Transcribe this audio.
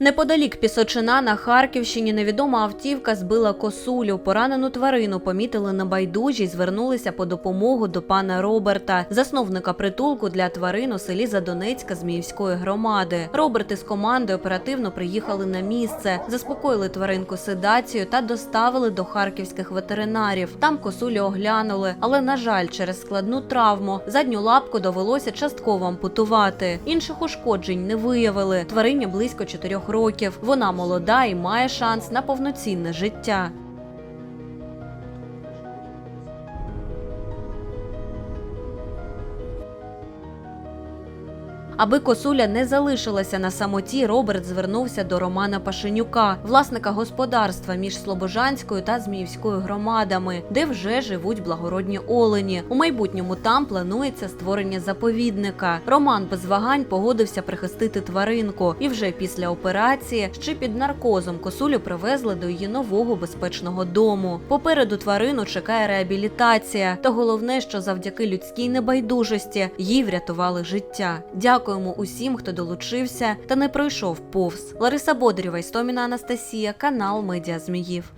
Неподалік Пісочина на Харківщині невідома автівка збила косулю. Поранену тварину помітили на байдужі звернулися по допомогу до пана Роберта, засновника притулку для тварин у селі Задонецька Зміївської громади. Роберт із командою оперативно приїхали на місце, заспокоїли тваринку седацію та доставили до харківських ветеринарів. Там косулю оглянули, але на жаль, через складну травму задню лапку довелося частково ампутувати. Інших ушкоджень не виявили. Тварині близько 4 років. Вона молода і має шанс на повноцінне життя. Аби косуля не залишилася на самоті, Роберт звернувся до Романа Пашенюка, власника господарства між Слобожанською та Зміївською громадами, де вже живуть благородні олені. У майбутньому там планується створення заповідника. Роман без вагань погодився прихистити тваринку, і вже після операції ще під наркозом косулю привезли до її нового безпечного дому. Попереду тварину чекає реабілітація. Та головне, що завдяки людській небайдужості їй врятували життя. Дякуємо усім, хто долучився та не пройшов повз. Лариса Бодрєва, Істоміна Анастасія, канал Медіа Зміїв.